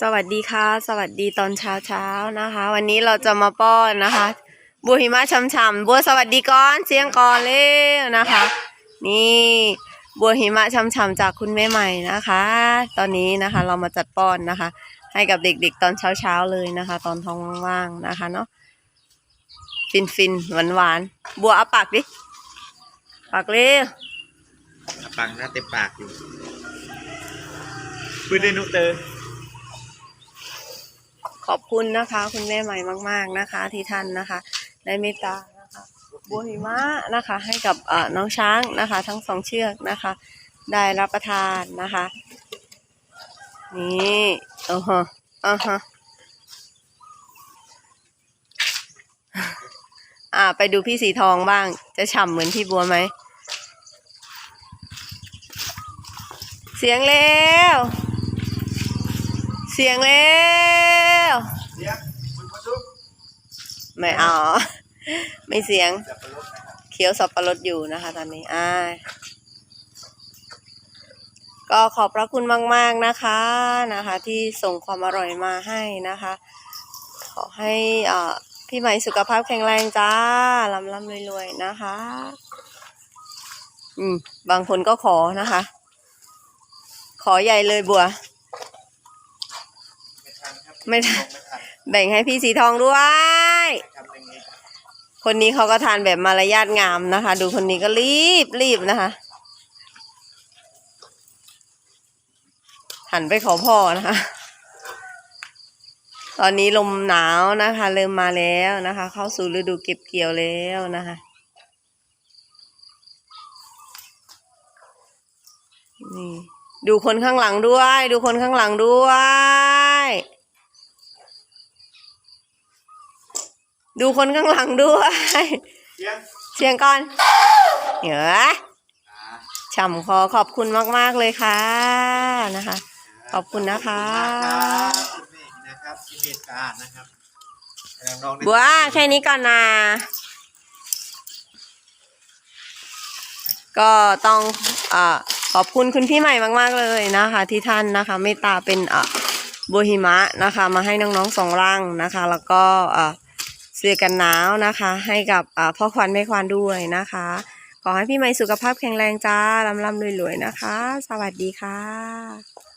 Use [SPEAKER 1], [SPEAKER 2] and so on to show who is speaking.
[SPEAKER 1] สวัสดีค่ะ สวัสดีตอนเช้าเช้านะคะ วันนี้เราจะมาป้อนนะคะบัวหิมะช่ำๆบัวสวัสดีก่อนเสียงก่อนเร็วนะคะ นี่บัวหิมะช่ำๆจากคุณแม่ใหม่นะคะ ตอนนี้นะคะเรามาจัดป้อนนะคะ ให้กับเด็กๆตอนเช้าๆเลยนะคะ ตอนท้องว่างๆนะคะเนาะฟินฟินหวานหวานๆบัวเอาปากดิปากเร็ว
[SPEAKER 2] ปังหน้าเต็มปากอยู่ปืนเดนุเตอร์
[SPEAKER 1] ขอบคุณนะคะ คุณแม่ใหม่มาก ๆนะคะ ที่ท่านนะคะได้เมตตานะคะบัวหิมะนะคะ ให้กับน้องช้างนะคะ ทั้งสองเชือกนะคะ ได้รับประทานนะคะนี่เออฮะอ่าฮะอ่า ไปดูพี่สีทองบ้าง จะฉ่ำเหมือนพี่บัวไหม เสียงเร็วเสียงเร็ว
[SPEAKER 2] เสียงคุณพ่อชุบ
[SPEAKER 1] ไม่เอาไม่เสียง เคี้ยวสับปะรดอยู่นะคะตอนนี้อ่าก็ขอบพระคุณมาก ๆนะคะนะคะ ที่ส่งความอร่อยมาให้นะคะ ขอให้อ่าพี่ใหม่สุขภาพแข็งแรงจ้าลำลำรวยๆนะคะ อืม บางคนก็ขอนะคะ ขอใหญ่เลยบัว
[SPEAKER 2] ไม่ทันครับ
[SPEAKER 1] ไม่ทัน
[SPEAKER 2] ไม่ทัน
[SPEAKER 1] แบ่งให้พี่สีทองด้วย
[SPEAKER 2] ทำอย่างนี้
[SPEAKER 1] คนนี้เขาก็ทานแบบมารยาทงามนะคะ ดูคนนี้ก็รีบรีบนะคะ หันไปขอพ่อนะคะ ตอนนี้ลมหนาวนะคะ เริ่มมาแล้วนะคะ เข้าสู่ฤดูเก็บเกี่ยวแล้วนะคะนี่ดูคนข้างหลังด้วย ดูคนข้างหลังด้วย ดูคนข้างหลังด้วย
[SPEAKER 2] เสียง
[SPEAKER 1] เสียงก่อนเหนือ
[SPEAKER 2] อ่า
[SPEAKER 1] ฉ่ำคอขอบคุณมาก ๆ เลยค่ะนะคะ ขอบคุณนะคะ
[SPEAKER 2] ขอบคุณมากครับคุณเมฆนะครับที่เมตตานะครับให้น้องๆได้
[SPEAKER 1] บัวแค่นี้ก่อนนะก็ต้องอ่าขอบคุณคุณพี่ใหม่มาก ๆ เลยนะคะ ที่ท่านนะคะเมตตาเป็นอ่าบัวหิมะนะคะ มาให้น้องๆสองรังนะคะ แล้วก็อ่า เสื้อกันหนาวนะคะ ให้กับพ่อควันแม่ควันด้วยนะคะ ขอให้พี่ไม้สุขภาพแข็งแรงจ้าลำลำรวยๆนะคะ สวัสดีค่ะ